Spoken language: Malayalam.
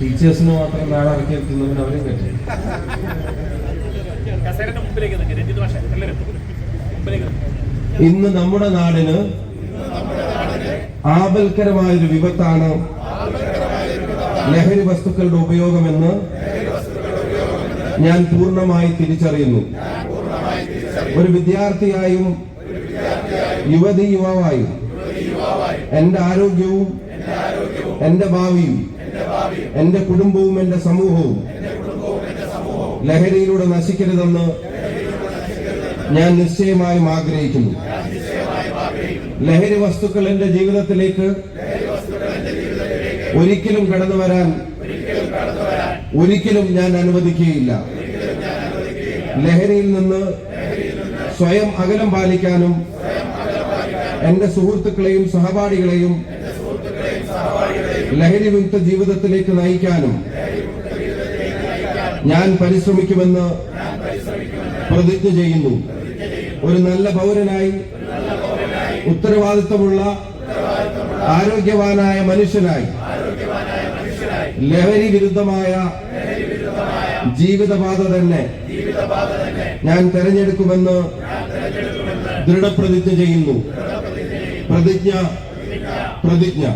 ടീച്ചേഴ്സിന് മാത്രം നാളെ ഇറക്കി എത്തുന്നവന് അവരും പറ്റും ഇന്ന് നമ്മുടെ നാടിന് ആപൽക്കരമായൊരു വിപത്താണ് ലഹരി വസ്തുക്കളുടെ ഉപയോഗമെന്ന് ഞാൻ പൂർണമായി തിരിച്ചറിയുന്നു. ഒരു വിദ്യാർത്ഥിയായും യുവതി യുവാവായും എന്റെ ആരോഗ്യവും എന്റെ ഭാവിയും എന്റെ കുടുംബവും എന്റെ സമൂഹവും ലഹരിയിലൂടെ നശിക്കരുതെന്ന് ഞാൻ നിശ്ചയമായും ആഗ്രഹിക്കുന്നു. ലഹരി വസ്തുക്കൾ എന്റെ ജീവിതത്തിലേക്ക് ഒരിക്കലും കടന്നു വരാൻ ഒരിക്കലും ഞാൻ അനുവദിക്കുകയില്ല. ലഹരിയിൽ നിന്ന് സ്വയം അകലം പാലിക്കാനും എന്റെ സുഹൃത്തുക്കളെയും സഹപാഠികളെയും ലഹരി വിമുക്ത ജീവിതത്തിലേക്ക് നയിക്കാനും ഞാൻ പരിശ്രമിക്കുമെന്ന് പ്രതിജ്ഞ ചെയ്യുന്നു. ഒരു നല്ല പൗരനായി ഉത്തരവാദിത്തമുള്ള ആരോഗ്യവാനായ മനുഷ്യനായി ലഹരി വിരുദ്ധമായ ജീവിതപാത തന്നെ ഞാൻ തെരഞ്ഞെടുക്കുമെന്ന് ദൃഢപ്രതിജ്ഞ ചെയ്യുന്നു. പ്രതിജ്ഞ പ്രതിജ്ഞ.